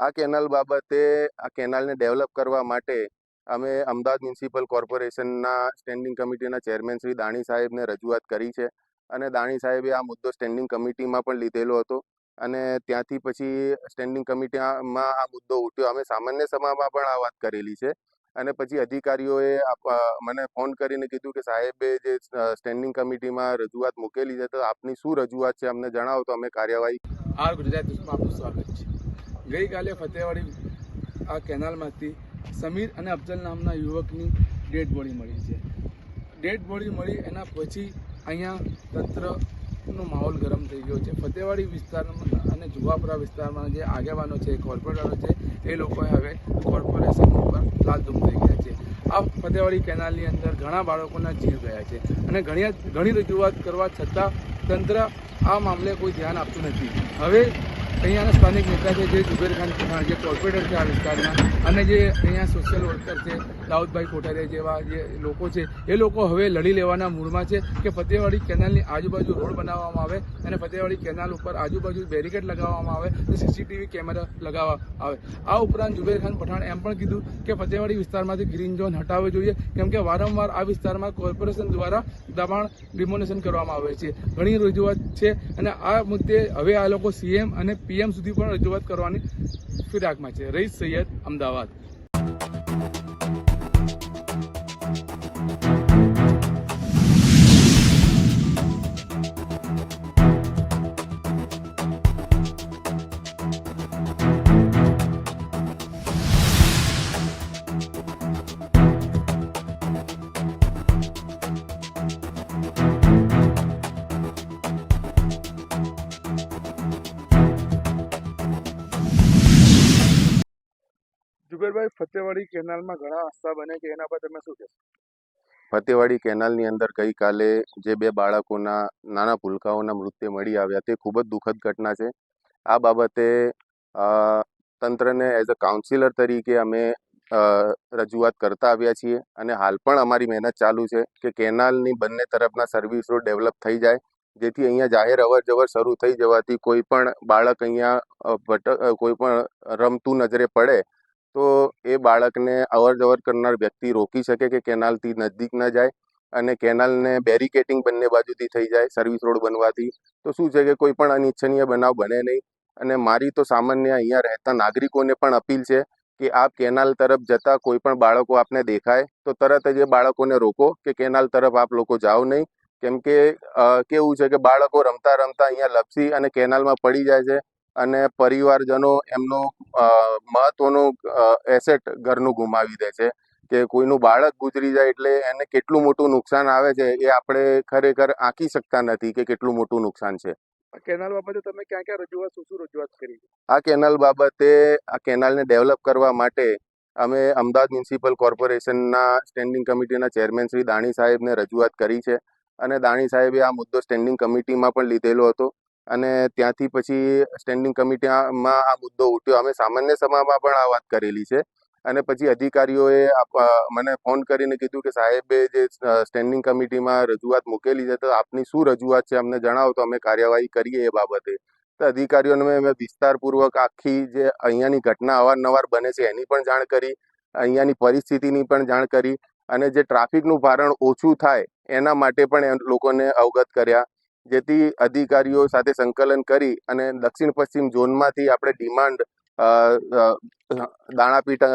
આ કેનાલ બાબતે, આ કેનાલને ડેવલપ કરવા માટે અમે અમદાવાદ મ્યુનિસિપલ કોર્પોરેશનના સ્ટેન્ડિંગ કમિટીના ચેરમેન શ્રી દાણી સાહેબને રજૂઆત કરી છે. અને દાણી સાહેબે આ મુદ્દો સ્ટેન્ડિંગ કમિટીમાં પણ લીધેલો હતો. અને ત્યાંથી પછી સ્ટેન્ડિંગ કમિટીમાં આ મુદ્દો ઉઠ્યો. અમે સામાન્ય સભામાં પણ આ વાત કરેલી છે. અને પછી અધિકારીઓએ મને ફોન કરીને કીધું કે સાહેબે જે સ્ટેન્ડિંગ કમિટીમાં રજૂઆત મૂકેલી છે તો આપની શું રજૂઆત છે અમને જણાવો તો અમે કાર્યવાહી આ ગુજરાત સ્વાગત છે. ગઈકાલે ફતેવાડી આ કેનાલમાંથી સમીર અને અફઝલ નામના યુવકની ડેડ બોડી મળી છે. ડેડ બોડી મળી એના પછી અહીંયા તંત્રનો માહોલ ગરમ થઈ ગયો છે. ફતેવાડી વિસ્તારમાં અને જુવાપુરા વિસ્તારમાં જે આગેવાનો છે, કોર્પોરેટરો છે, એ લોકોએ હવે કોર્પોરેશન ઉપર લાલધૂમ થઈ ગયા છે. આ ફતેવાડી કેનાલની અંદર ઘણા બાળકોના જીવ ગયા છે અને ઘણી ઘણી રજૂઆત કરવા છતાં તંત્ર આ મામલે કોઈ ધ્યાન આપતું નથી. હવે અહીંયાના સ્થાનિક નેતા છે જે જુબેર ખાન જે કોર્પોરેટર છે આ વિસ્તારના, અને જે અહીંયા સોશિયલ વર્કર છે, દાઉદભાઈ કોઠારિયા જેવા જે લોકો છે, એ લોકો હવે લડી લેવાના મૂડમાં છે કે ફતેવાડી કેનાલની આજુબાજુ રોડ બનાવવામાં આવે અને ફતેવાડી કેનાલ ઉપર આજુબાજુ બેરિકેડ લગાવવામાં આવે અને સીસીટીવી કેમેરા લગાવવા આવે. આ ઉપરાંત જુબેર ખાન પઠાણ એમ પણ કીધું કે ફતેવાડી વિસ્તારમાંથી ગ્રીન ઝોન હટાવવો જોઈએ, કેમ કે વારંવાર આ વિસ્તારમાં કોર્પોરેશન દ્વારા દબાણ ડિમોનેશન કરવામાં આવે છે. ઘણી રજૂઆત છે અને આ મુદ્દે હવે આ લોકો સીએમ અને પીએમ સુધી પણ રજૂઆત કરવાની ફિરાકમાં છે. રઈસ સૈયદ અમદાવાદ. જુબેરભાઈ ફતેવાડી કેનાલમાં ઘણા હાસ્તા બને છે, એના પર તમે શું કહેશો? ફતેવાડી કેનાલની અંદર ગઈકાલે જે બે બાળકોના નાના ભૂલકાઓના મૃત્યુ મળી આવ્યા, તે ખૂબ જ દુઃખદ ઘટના છે. આ બાબતે તંત્રને એઝ અ કાઉન્સિલર તરીકે અમે રજૂઆત કરતા આવ્યા છીએ અને હાલ પણ અમારી મહેનત ચાલુ છે કે કેનાલની બંને તરફના સર્વિસ ડેવલપ થઈ જાય, જેથી અહીંયા જાહેર અવર જવર શરૂ થઈ જવાથી કોઈ પણ બાળક અહીંયા ભટક કોઈ પણ રમતું નજરે પડે તો એ બાળકને અવર જવર કરનાર વ્યક્તિ રોકી શકે કે કેનાલથી નજદીક ન જાય અને કેનાલને બેરિકેટિંગ બંને બાજુથી થઈ જાય સર્વિસ રોડ બનવાથી. તો શું છે કે કોઈ પણ અનિચ્છનીય બનાવ બને નહીં અને મારી તો સામાન્ય અહીંયા રહેતા નાગરિકોને પણ અપીલ છે કે આપ કેનાલ તરફ જતા કોઈ પણ બાળકો આપને દેખાય તો તરત જ એ બાળકોને રોકો કે કેનાલ તરફ આપ લોકો જાઓ નહીં. કેમ કે કેવું છે કે બાળકો રમતા રમતા અહીંયા લપસી અને કેનાલમાં પડી જાય છે અને પરિવારજનો એમનો મહત્વનું એસેટ ઘરનું ગુમાવી દે છે. કે કોઈનું બાળક ગુજરી જાય એટલે એને કેટલું મોટું નુકસાન આવે છે એ આપણે ખરેખર આંકી શકતા નથી કે કેટલું મોટું નુકસાન છે. કેનાલ બાબતે તમે ક્યાં ક્યાં રજૂઆત શું શું રજૂઆત કરી? આ કેનાલ બાબતે આ કેનાલને ડેવલપ કરવા માટે અમે અમદાવાદ મ્યુનિસિપલ કોર્પોરેશનના સ્ટેન્ડિંગ કમિટીના ચેરમેન શ્રી દાણી સાહેબને રજૂઆત કરી છે. અને દાણી સાહેબે આ મુદ્દો સ્ટેન્ડિંગ કમિટીમાં પણ લીધેલો હતો. અને ત્યાંથી પછી સ્ટેન્ડિંગ કમિટીમાં આ મુદ્દો ઉઠ્યો. અમે સામાન્ય સભામાં પણ આ વાત કરેલી છે. અને પછી અધિકારીઓએ મને ફોન કરીને કીધું કે સાહેબે જે સ્ટેન્ડિંગ કમિટીમાં રજૂઆત મૂકેલી છે તો આપની શું રજૂઆત છે? અમને જણાવો તો અમે કાર્યવાહી કરીએ એ બાબતે. તો અધિકારીઓને મેં વિસ્તારપૂર્વક આખી જે અહીંયાની ઘટના અવારનવાર બને છે એની પણ જાણ કરી, અહીંયાની પરિસ્થિતિની પણ જાણ કરી અને જે ટ્રાફિકનું ભારણ ઓછું થાય એના માટે પણ લોકોને અવગત કર્યા. જેથી અધિકારીઓ સાથે સંકલન કરી અને દક્ષિણ પશ્ચિમ ઝોનમાંથી આપણે ડિમાન્ડ દાણાપીઠ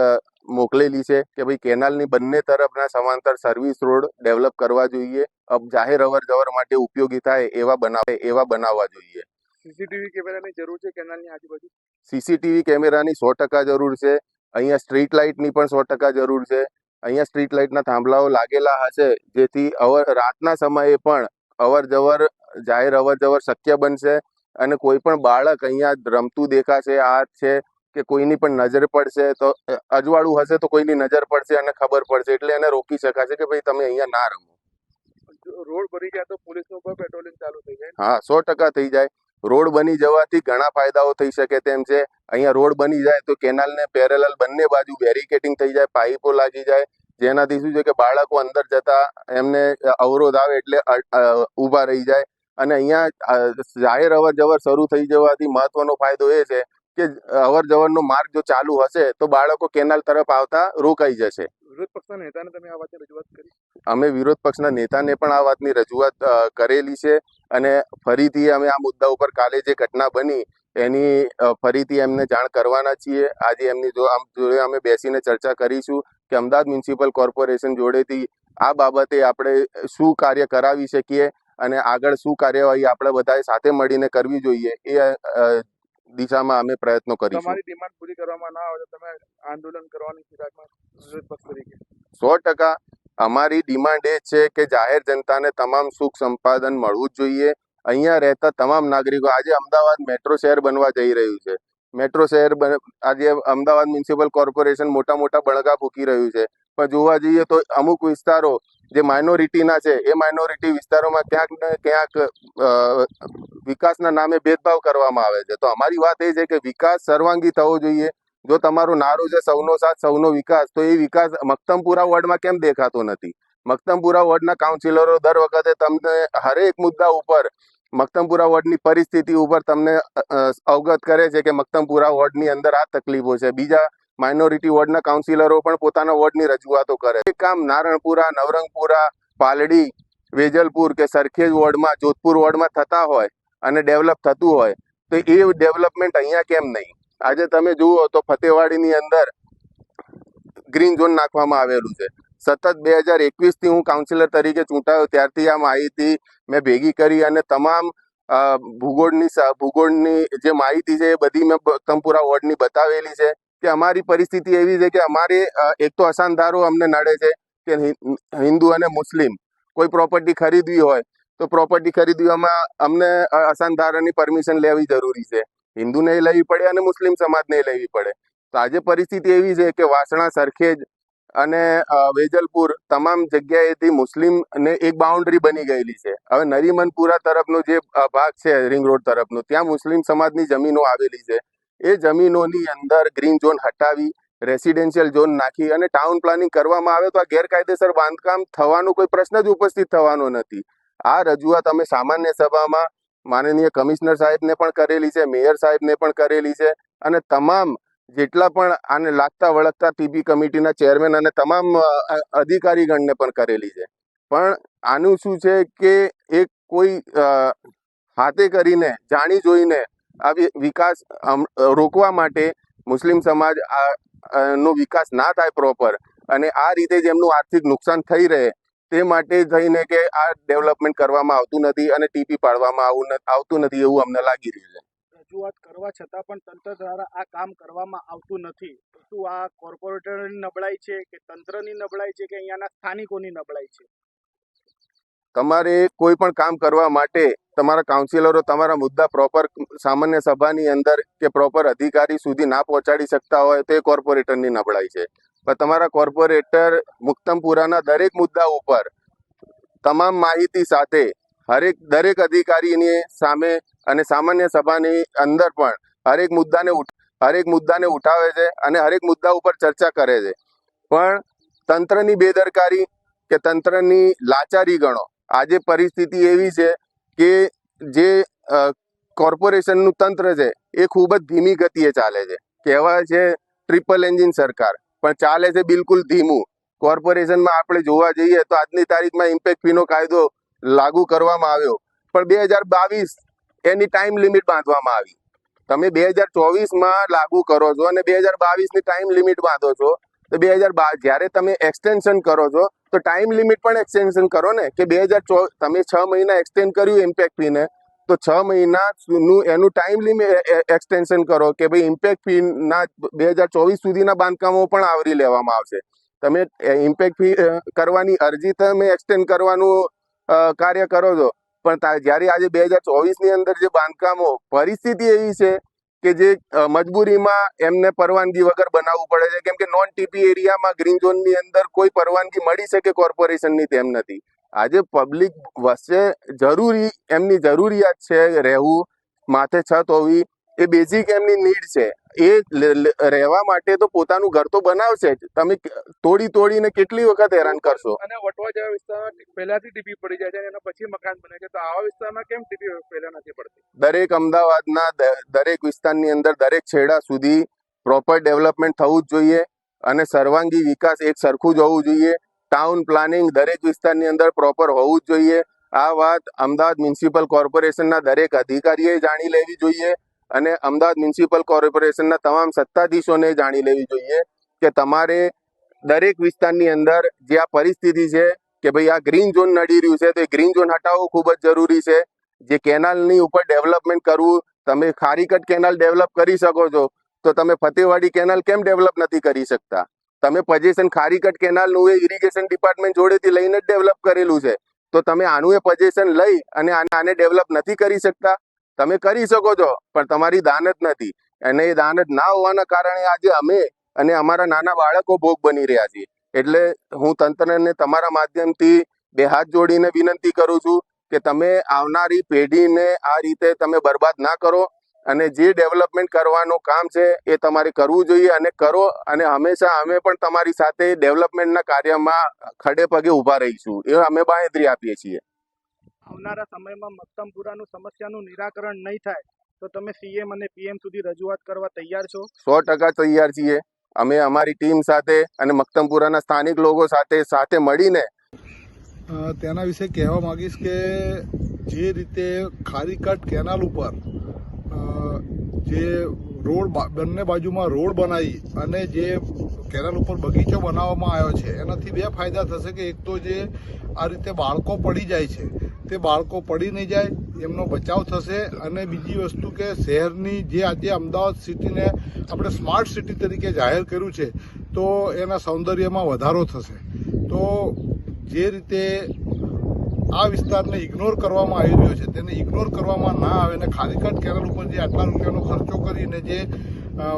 મોકલેલી છે કે ભાઈ કેનાલની બંને તરફના સમાંતર સર્વિસ રોડ ડેવલપ કરવા જોઈએ અબ જાહેર અવર જવર માટે ઉપયોગી થાય એવા બનાવે એવા બનાવવા જોઈએ. સીસીટીવી કેમેરાની જરૂર છે કેનાલની આજુબાજુ? સીસીટીવી કેમેરાની સો ટકા જરૂર છે. અહીંયા સ્ટ્રીટ લાઇટની પણ સો ટકા જરૂર છે. અહીંયા સ્ટ્રીટ લાઇટના થાંભલાઓ લાગેલા હશે જેથી અવર રાતના સમયે પણ અવર જવર જાહેર અવર જવર શક્ય બનશે અને કોઈ પણ બાળક અહીંયા રમતું દેખાશે આ છે કે કોઈની પણ નજર પડશે તો અજવાળું હશે તો કોઈની નજર પડશે અને ખબર પડશે એટલે એને રોકી શકાશે કે ભાઈ તમે અહીંયા ના રમો. રોડ ભરી જાય તો પોલીસનું પણ પેટ્રોલિંગ ચાલુ થઈ જાય હા સો ટકા થઈ જાય. રોડ બની જવાથી ઘણા ફાયદાઓ થઈ શકે તેમ છે. અહીંયા રોડ બની જાય તો કેનાલને પેરેલલ બંને બાજુ બેરિકેટિંગ થઈ જાય પાઇપો લાગી જાય જેનાથી શું છે કે બાળકો અંદર જતા એમને અવરોધ આવે એટલે ઊભા રહી જાય. અને અહીંયા જાહેર અવર જવર શરૂ થઈ જવાથી મહત્વનો ફાયદો એ છે કે અવર જવરનો માર્ગ જો ચાલુ હશે તો બાળકો કેનાલ તરફ આવતા રોકાઈ જશે. વિરોધ પક્ષના નેતાને તમે આ વાતની રજૂઆત કરી? અમે વિરોધ પક્ષના નેતાને પણ આ વાતની રજૂઆત કરેલી છે. અને ફરીથી અમે આ મુદ્દા ઉપર કાલે જે ઘટના બની એની ફરીથી એમને જાણ કરવાના છીએ. આજે એમની જો આમ જોડે અમે બેસીને ચર્ચા કરીશું કે અમદાવાદ મ્યુનિસિપલ કોર્પોરેશન જોડેથી આ બાબતે આપણે શું કાર્ય કરાવી શકીએ અને આગળ શું કાર્યવાહી આપણે બધાએ સાથે મળીને કરવી જોઈએ એ દિશામાં અમે પ્રયત્નો કરીશું. તમારી ડિમાન્ડ પૂરી કરવામાં ના આવે તો તમે આંદોલન કરવાની ફિરાકમાં તરીકે સો ટકા અમારી ડિમાન્ડ એ છે કે જાહેર જનતાને તમામ સુખ સંપાદન મળવું જ જોઈએ. અહીંયા રહેતા તમામ નાગરિકો આજે અમદાવાદ મેટ્રો શહેર બનવા જઈ રહ્યું છે. મેટ્રો શહેર આજે અમદાવાદ મ્યુનિસિપલ કોર્પોરેશન મોટા મોટા બળગા ફૂકી રહ્યું છે. પણ જોવા જઈએ તો અમુક વિસ્તારો જે માઇનોરિટીના છે, એ માઇનોરિટી વિસ્તારોમાં ક્યાંક ને ક્યાંક વિકાસના નામે ભેદભાવ કરવામાં આવે છે. તો અમારી વાત એ છે કે વિકાસ સર્વાંગી થવો જોઈએ. જો તમારો નારો છે સૌનો સાથ, સૌનો વિકાસ, તો એ વિકાસ મક્તમપુરા વોર્ડમાં કેમ દેખાતો નથી? મક્તમપુરા વોર્ડના કાઉન્સિલરો દર વખતે તમને હરેક મુદ્દા ઉપર, મક્તમપુરા વોર્ડની પરિસ્થિતિ ઉપર તમને અવગત કરે છે કે મક્તમપુરા વોર્ડની અંદર આ તકલીફો છે. બીજા માઇનોરિટી વોર્ડના કાઉન્સિલરો પણ પોતાના વોર્ડની રજૂઆતો કરે છે. કામ નારણપુરા, નવરંગપુરા, પાલડી, વેજલપુર કે સરખેજ વોર્ડમાં, જોધપુર વોર્ડમાં થતા હોય અને ડેવલપ થતું હોય, તો એ ડેવલપમેન્ટ અહીંયા કેમ નહીં? આજે તમે જુઓ તો ફતેવાડીની અંદર ગ્રીન ઝોન નાખવામાં આવેલું છે. સતત બે હજાર એકવીસથી હું કાઉન્સિલર તરીકે ચૂંટાયો. ત્યારથી આ માહિતી મેં ભેગી કરી અને તમામ ભૂગોળની ભૂગોળની જે માહિતી છે એ બધી મેં બ- વોર્ડની બતાવેલી છે કે અમારી પરિસ્થિતિ એવી છે કે અમારે એક તો અસાનધારો અમને નડે છે કે હિન્દુ અને મુસ્લિમ કોઈ પ્રોપર્ટી ખરીદવી હોય તો પ્રોપર્ટી ખરીદવામાં અમને અસાનધારાની પરમિશન લેવી જરૂરી છે. હિન્દુને લેવી પડે અને મુસ્લિમ સમાજને લેવી પડે. તો આજે પરિસ્થિતિ એવી છે કે વાસણા સરખેજ અને વેજલપુર તમામ જગ્યાએથી મુસ્લિમને એક બાઉન્ડ્રી બની ગયેલી છે. હવે નરીમનપુરા તરફનો જે ભાગ છે રિંગ રોડ તરફનો, ત્યાં મુસ્લિમ સમાજની જમીનો આવેલી છે. એ જમીનોની અંદર ગ્રીન ઝોન હટાવી રેસિડેન્શિયલ ઝોન નાખી અને ટાઉન પ્લાનિંગ કરવામાં આવે તો આ ગેરકાયદેસર બાંધકામ થવાનો કોઈ પ્રશ્ન જ ઉપસ્થિત થવાનો નથી. આ રજૂઆત અમે સામાન્ય સભામાં માનનીય કમિશનર સાહેબને પણ કરેલી છે, મેયર સાહેબને પણ કરેલી છે અને તમામ જેટલા પણ આને લાગતા વળગતા ટીબી કમિટીના ચેરમેન અને તમામ અધિકારીગણને પણ કરેલી છે. પણ આનું શું છે કે એક કોઈ હાથે કરીને, જાણી જોઈને આ વિકાસ રોકવા માટે મુસ્લિમ સમાજ નો વિકાસ ના થાય પ્રોપર અને આ રીતે જ એમનું આર્થિક નુકસાન થઈ રહે તે માટે થઈને કે આ ડેવલપમેન્ટ કરવામાં આવતું નથી અને ટીપી પાડવામાં આવતું નથી એવું અમને લાગી રહ્યું છે. રજૂઆત કરવા છતાં પણ તંત્ર દ્વારા આ કામ કરવામાં આવતું નથી. શું આ કોર્પોરેટરની નબળાઈ છે કે તંત્રની નબળાઈ છે કે અહીંયાના સ્થાનિકોની નબળાઈ છે? તમારે કોઈ પણ કામ કરવા માટે તમારા કાઉન્સિલરો તમારા મુદ્દા પ્રોપર સામાન્ય સભાની અંદર કે પ્રોપર અધિકારી સુધી ના પહોંચાડી શકતા હોય તો એ કોર્પોરેટરની નબળાઈ છે. પણ તમારા કોર્પોરેટર મુક્તમપુરાના દરેક મુદ્દા ઉપર તમામ માહિતી સાથે હરેક દરેક અધિકારીની સામે અને સામાન્ય સભાની અંદર પણ હરેક મુદ્દાને હરેક મુદ્દાને ઉઠાવે છે અને હરેક મુદ્દા ઉપર ચર્ચા કરે છે. પણ તંત્રની બેદરકારી કે તંત્રની લાચારી ગણો, આજે પરિસ્થિતિ એવી છે કે જે કોર્પોરેશનનું તંત્ર છે એ ખૂબ જ ધીમી ગતિએ ચાલે છે. કહેવાય છે ટ્રિપલ એન્જિન સરકાર, પણ ચાલે છે બિલકુલ ધીમું. કોર્પોરેશનમાં આપણે જોવા જઈએ તો આજની તારીખમાં ઇમ્પેક્ટ ફીનો કાયદો લાગુ કરવામાં આવ્યો. પણ બે હજાર બાવીસ એની ટાઈમ લિમિટ બાંધવામાં આવી. તમે બે હજાર ચોવીસમાં લાગુ કરો છો અને બે હજાર બાવીસની ટાઈમ લિમિટ બાંધો છો, તો બે હજાર બાર જ્યારે તમે એક્સટેન્શન કરો છો, તો ટાઈમ લિમિટ પણ એક્સટેન્શન કરો ને, કે બે હજાર ચો, તમે છ મહિના એક્સટેન્ડ કર્યું ઇમ્પેક્ટ ફીને તો છ મહિનાનું, એનું ટાઈમ લિમિટ એક્સટેન્શન કરો કે ભાઈ ઇમ્પેક્ટ ફીના બે હજાર ચોવીસ સુધીના બાંધકામો પણ આવરી લેવામાં આવશે. તમે ઇમ્પેક્ટ ફી કરવાની અરજી તમે એક્સટેન્ડ કરવાનું કાર્ય કરો છો પણ જ્યારે આજે બે હજાર ચોવીસની અંદર જે બાંધકામો, પરિસ્થિતિ એવી છે કે જે મજબૂરીમાં એમને પરવાનગી વગર બનાવવું પડે છે. કેમ કે નોન ટીપી એરિયામાં ગ્રીન ઝોનની અંદર કોઈ પરવાનગી મળી શકે કોર્પોરેશનની તેમ નથી. આજે પબ્લિક વચ્ચે જરૂરી, એમની જરૂરિયાત છે રહેવું, માથે છત હોવી, એ બેઝિક એમની નીડ છે. એ રહેવા માટે તો પોતાનું ઘર તો બનાવશે જ. તમે તોડી તોડીને કેટલી વખત હેરાન કરશો? અને વટવા જેવા વિસ્તારમાં પહેલાથી ટીપી પડી જાય છે અને પછી મકાન બને છે. તો આવા વિસ્તારમાં કેમ ટીપી પહેલા નથી પડતી? દરેક અમદાવાદના દરેક વિસ્તારની અંદર દરેક છેડા સુધી પ્રોપર ડેવલપમેન્ટ થવું જ જોઈએ અને સર્વાંગી વિકાસ એક સરખું જ હોવું જોઈએ. ટાઉન પ્લાનિંગ દરેક વિસ્તારની અંદર પ્રોપર હોવું જ જોઈએ. આ વાત અમદાવાદ મ્યુનિસિપલ કોર્પોરેશનના દરેક અધિકારીએ જાણી લેવી જોઈએ. અને અમદાવાદ મ્યુનિસિપલ કોર્પોરેશનના તમામ સત્તાધીશોને જાણી લેવી જોઈએ કે તમારે દરેક વિસ્તારની અંદર જે આ પરિસ્થિતિ છે કે ભાઈ આ ગ્રીન ઝોન નડી રહ્યું છે, તો એ ગ્રીન ઝોન હટાવવું ખૂબ જ જરૂરી છે. જે કેનાલની ઉપર ડેવલપમેન્ટ કરવું, તમે ખારીકટ કેનાલ ડેવલપ કરી શકો છો, તો તમે ફતેવાડી કેનાલ કેમ ડેવલપ નથી કરી શકતા? તમે પજેશન ખારીકટ કેનાલનું એ ઇરિગેશન ડિપાર્ટમેન્ટ જોડેથી લઈને જ ડેવલપ કરેલું છે. તો તમે આનું એ પજેશન લઈ અને આને આને ડેવલપ નથી કરી શકતા? તમે કરી શકો છો, પણ તમારી દાનત નથી. અને એ દાનત ના હોવાના કારણે આજે અમે અને અમારા નાના બાળકો ભોગ બની રહ્યા છીએ. એટલે હું તંત્રને તમારા માધ્યમથી બે હાથ જોડીને વિનંતી કરું છું કે તમે આવનારી પેઢીને આ રીતે તમે બરબાદ ના કરો અને જે ડેવલપમેન્ટ કરવાનું કામ છે એ તમારે કરવું જોઈએ અને કરો અને હંમેશા અમે પણ તમારી સાથે ડેવલપમેન્ટના કાર્યમાં ખડે પગે ઊભા રહીશું. એ અમે બાંહેધરી આપીએ છીએ. આવનારા સમયમાં મક્તમપુરાનું સમસ્યાનું નિરાકરણ નહીં થાય તો તમે સીએમ અને પીએમ સુધી રજૂઆત કરવા તૈયાર છો? સો ટકા તૈયાર છીએ. અમે અમારી ટીમ સાથે અને મક્તમપુરાના સ્થાનિક લોકો સાથે સાથે મળીને તેના વિશે કહેવા માંગીશ કે જે રીતે ખારીકટ કેનાલ ઉપર જે રોડ બંને બાજુમાં રોડ બનાવી અને જે કેનાલ ઉપર બગીચો બનાવવામાં આવ્યો છે એનાથી બે ફાયદા થશે કે એક તો જે આ રીતે બાળકો પડી જાય છે તે બાળકો પડી નહીં જાય, એમનો બચાવ થશે. અને બીજી વસ્તુ કે શહેરની જે આજે અમદાવાદ સિટીને આપણે સ્માર્ટ સિટી તરીકે જાહેર કર્યું છે, તો એના સૌંદર્યમાં વધારો થશે. તો જે રીતે આ વિસ્તારને ઇગ્નોર કરવામાં આવી રહ્યો છે, તેને ઇગ્નોર કરવામાં ના આવે અને ખાલીકટ કેનાલ ઉપર જે આટલા રૂપિયાનો ખર્ચો કરીને જે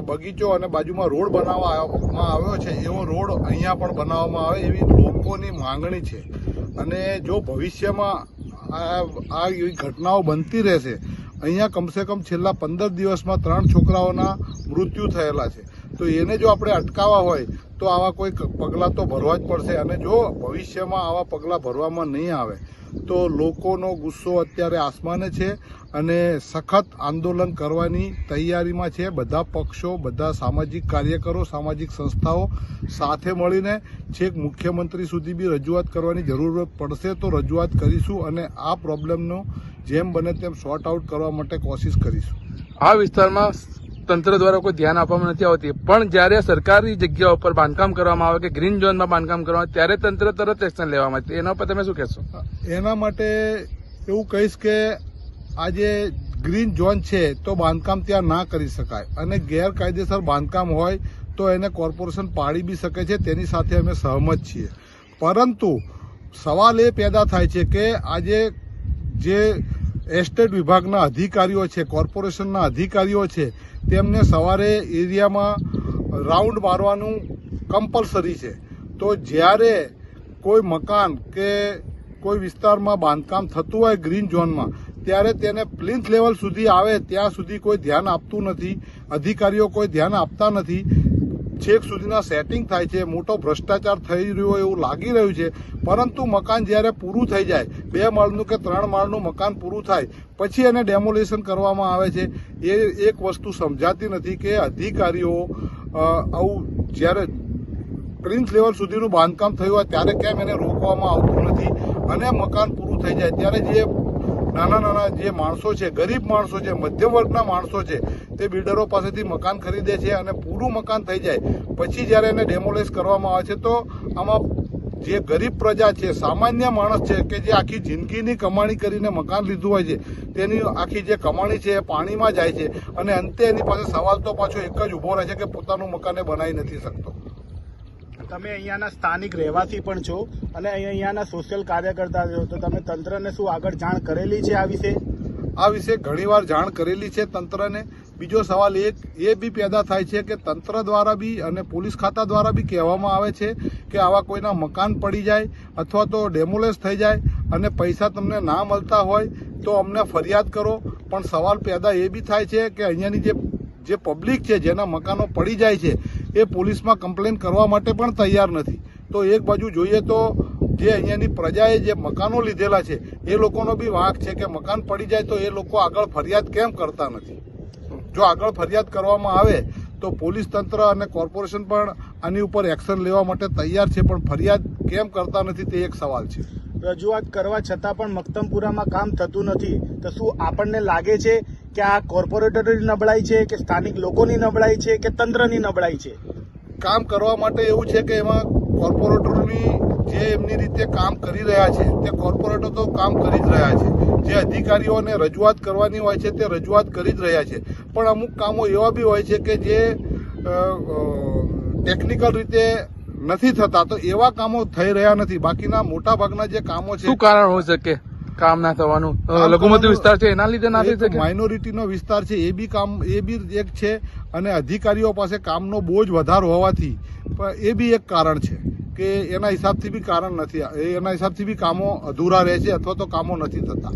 બગીચો અને બાજુમાં રોડ બનાવવામાં આવ્યો છે, એવો રોડ અહીંયા પણ બનાવવામાં આવે એવી લોકોની માંગણી છે. અને જો ભવિષ્યમાં આ આ એવી ઘટનાઓ બનતી રહેશે. અહીંયા કમસે કમ છેલ્લા પંદર દિવસમાં ત્રણ છોકરાઓના મૃત્યુ થયેલા છે. તો એને જો આપણે અટકાવવા હોય, તો આવા કોઈ પગલાં તો ભરવા જ પડશે. અને જો ભવિષ્યમાં આવા પગલાં ભરવામાં નહીં આવે, તો લોકોનો ગુસ્સો અત્યારે આસમાને છે અને સખત આંદોલન કરવાની તૈયારીમાં છે. બધા પક્ષો, બધા સામાજિક કાર્યકરો, સામાજિક સંસ્થાઓ સાથે મળીને છેક મુખ્યમંત્રી સુધી બી રજૂઆત કરવાની જરૂર પડશે તો રજૂઆત કરીશું અને આ પ્રોબ્લેમનો જેમ બને તેમ સોર્ટ આઉટ કરવા માટે કોશિશ કરીશું. આ વિસ્તારમાં તંત્ર દ્વારા કોઈ ધ્યાન આપવામાં નથી આવતી. પણ જ્યારે સરકારી જગ્યા ઉપર બાંધકામ કરવામાં આવે કે ગ્રીન ઝોનમાં બાંધકામ કરવામાં આવે, ત્યારે તંત્ર તરત એક્શન લેવામાં આવે. એના ઉપર તમે શું કહેશો? એના માટે એવું કહીશ કે આજે ગ્રીન ઝોન છે, તો બાંધકામ ત્યાં ના કરી શકાય. અને ગેરકાયદેસર બાંધકામ હોય, તો એને કોર્પોરેશન પાડી બી શકે છે. તેની સાથે અમે સહમત છીએ. પરંતુ સવાલ એ પેદા થાય છે કે આજે જે એસ્ટેટ વિભાગના અધિકારીઓ છે, કોર્પોરેશનના અધિકારીઓ છે તેમને સવારે એરિયામાં રાઉન્ડ મારવાનું કમ્પલસરી છે. તો જ્યારે કોઈ મકાન કે કોઈ વિસ્તારમાં બાંધકામ થતું હોય ગ્રીન ઝોનમાં ત્યારે તેને પ્લિન્થ લેવલ સુધી આવે, ત્યાં સુધી કોઈ ધ્યાન આપતું નથી, અધિકારીઓ કોઈ ધ્યાન આપતા નથી. છેક સુધીના સેટિંગ થાય છે, મોટો ભ્રષ્ટાચાર થઈ રહ્યો હોય એવું લાગી રહ્યું છે, પરંતુ મકાન જ્યારે પૂરું થઈ જાય, બે માળનું કે ત્રણ માળનું મકાન પૂરું થાય, પછી એને ડેમોલેશન કરવામાં આવે છે. એ એક વસ્તુ સમજાતી નથી કે અધિકારીઓ આવું જ્યારે પ્રિન્સ લેવલ સુધીનું બાંધકામ થયું હોય ત્યારે કેમ એને રોકવામાં આવતું નથી અને મકાન પૂરું થઈ જાય, ત્યારે જે નાના નાના જે માણસો છે, ગરીબ માણસો છે મધ્યમ વર્ગના માણસો છે, તે બિલ્ડરો પાસેથી મકાન ખરીદે છે અને પૂરું મકાન થઈ જાય. પછી જ્યારે એને ડેમોલેસ કરવામાં આવે છે, તો આમાં જે ગરીબ પ્રજા છે, સામાન્ય માણસ છે, કે જે આખી જિંદગીની કમાણી કરીને મકાન લીધું હોય છે, તેની આખી જે કમાણી છે, એ પાણીમાં જાય છે અને અંતે એની પાસે સવાલ તો પાછો એક જ ઊભો રહે છે કે પોતાનું મકાન બનાવી નથી શકતો. તમે અહીંયાના સ્થાનિક રહેવાસી પણ છો અને અહીં- અહીંયાના સોશિયલ કાર્યકર્તા છો, તો તમે તંત્રને શું આગળ જાણ કરેલી છે આ વિશે? આ વિશે ઘણીવાર જાણ કરેલી છે તંત્રને. બીજો સવાલ એક, એ બી પેદા થાય છે કે તંત્ર દ્વારા બી અને પોલીસ ખાતા દ્વારા બી કહેવામાં આવે છે કે આવા કોઈના મકાન પડી જાય અથવા તો ડેમોલેસ થઈ જાય અને પૈસા તમને ના મળતા હોય તો અમને ફરિયાદ કરો. પણ સવાલ પેદા એ બી થાય છે કે અહીંયાની જે જે પબ્લિક છે, જેના મકાનો પડી જાય છે એ પોલીસમાં કમ્પ્લેન કરવા માટે પણ તૈયાર નથી. તો એક બાજુ જોઈએ તો જે અહીંયાની પ્રજાએ જે મકાનો લીધેલા છે, એ લોકોનો બી વાંક છે કે મકાન પડી જાય તો એ લોકો આગળ ફરિયાદ કેમ કરતા નથી? જો આગળ ફરિયાદ કરવામાં આવે તો પોલીસ તંત્ર અને કોર્પોરેશન પણ આની ઉપર એક્શન લેવા માટે તૈયાર છે, પણ ફરિયાદ કેમ કરતા નથી તે એક સવાલ છે. રજૂઆત કરવા છતાં પણ મક્તમપુરામાં કામ થતું નથી. તો શું આપણને લાગે છે કે આ કોર્પોરેટરની નબળાઈ છે કે સ્થાનિક લોકોની નબળાઈ છે કે તંત્રની નબળાઈ છે? કામ કરવા માટે એવું છે કે એમાં કોર્પોરેટરની જે એમની રીતે કામ કરી રહ્યા છે તે કોર્પોરેટર તો કામ કરી જ રહ્યા છે. જે અધિકારીઓને રજૂઆત કરવાની હોય છે તે રજૂઆત કરી જ રહ્યા છે. પણ અમુક કામો એવા બી હોય છે કે જે ટેકનિકલ રીતે નથી થતા તો એવા કામો થઈ રહ્યા નથી. બાકીના મોટા ભાગના જે કામો છે શું કારણ હોઈ શકે? કામ ના થવાનું. લઘુમતી વિસ્તાર છે એના લીધે ના થઈ શકે? માઇનોરિટીનો વિસ્તાર છે એ બી કામ એ બી એક છે અને અધિકારીઓ પાસે કામનો બોજ વધારો હોવાથી પણ એ બી એક કારણ છે કે એના હિસાબથી બી કારણ નથી એના હિસાબથી બી કામો અધૂરા રહે છે અથવા તો કામો નથી થતા.